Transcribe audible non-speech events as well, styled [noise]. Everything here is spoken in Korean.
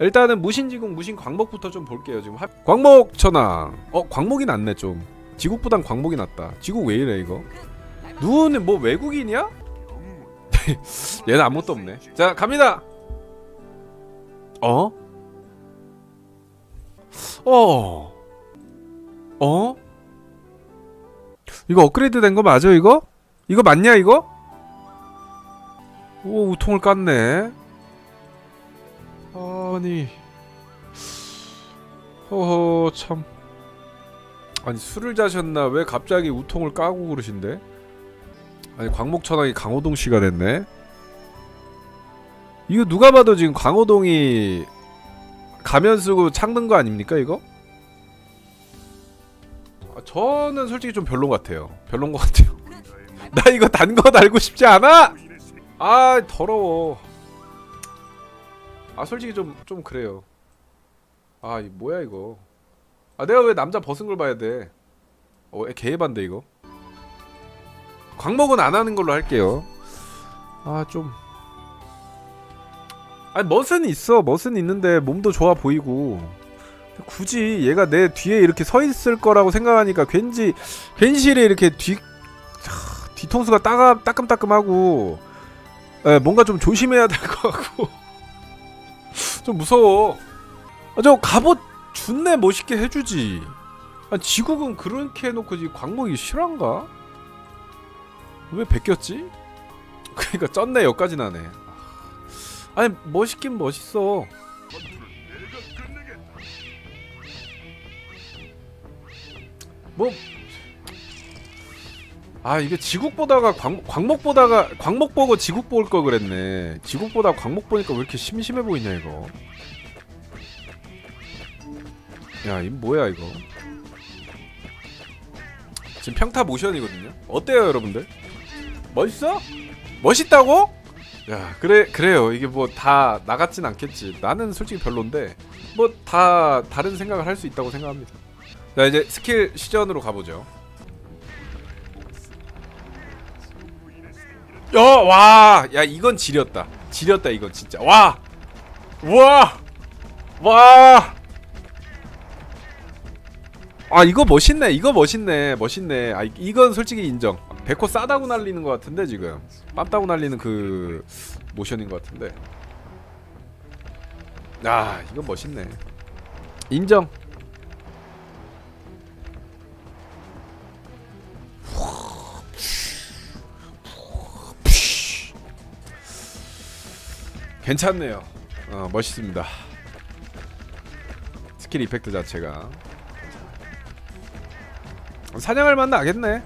일단은 무신지국 무신 광목부터 좀 볼게요 지금 하... 광목 천왕 어 광목이 낫네 좀 지국보단 광목이 낫다 지국 왜 이래 이거 누는 뭐 외국인이야? [laughs] 얘는 아무것도 없네 자 갑니다 어? 어? 어? 이거 업그레이드 된 거 맞아 이거? 이거 맞냐 이거? 오 우통을 깠네 아니. 허허 참. 아니 술을 자셨나? 왜 갑자기 우통을 까고 그러신데? 아니 광목천왕이 강호동 씨가 됐네. 이거 누가 봐도 지금 강호동이 가면 쓰고 창는 거 아닙니까 이거? 아, 저는 솔직히 좀 별론 것 같아요. 별론 것 같아요. [laughs] 나 이거 단 거 달고 싶지 않아? 아 더러워 아 솔직히 좀 좀 그래요. 아 이 뭐야 이거? 아 내가 왜 남자 벗은 걸 봐야 돼? 어 개반데 이거. 광목은 안 하는 걸로 할게요. 아 좀. 아니 멋은 있어 멋은 있는데 몸도 좋아 보이고 굳이 얘가 내 뒤에 이렇게 서 있을 거라고 생각하니까 괜지 괜시리 이렇게 뒤 하, 뒤통수가 따가 따끔따끔하고 에, 뭔가 좀 조심해야 될 것 같고 좀 무서워. 아, 저 갑옷 준내 멋있게 해주지. 아, 지국은 그렇게 해놓고 이 광목이 실한가? 왜 베꼈지? [laughs] 그러니까 쩐네 여기까지 나네. 아니 멋있긴 멋있어. 뭐. 아 이게 지국 보다가 광, 광목 보다가 광목 보고 지국 볼 걸 그랬네. 지국 보다 광목 보니까 왜 이렇게 심심해 보이냐 이거. 야, 이 뭐야 이거? 지금 평타 모션이거든요. 어때요, 여러분들? 멋있어? 멋있다고? 야, 그래 그래요. 이게 뭐 다 나같진 않겠지. 나는 솔직히 별론데 뭐 다 다른 생각을 할 수 있다고 생각합니다. 자, 이제 스킬 시전으로 가보죠. 야, 와, 야 이건 지렸다. 지렸다 이건 진짜. 와, 와, 와. 아 이거 멋있네 이거 멋있네 멋있네. 아 이- 이건 솔직히 인정. 백호 싸다고 날리는 것 같은데 지금. 빰따고 날리는 그 모션인 것 같은데. 아 이거 멋있네. 인정 괜찮네요. 어 멋있습니다. 스킬 이펙트 자체가. 사냥할 맛 나겠네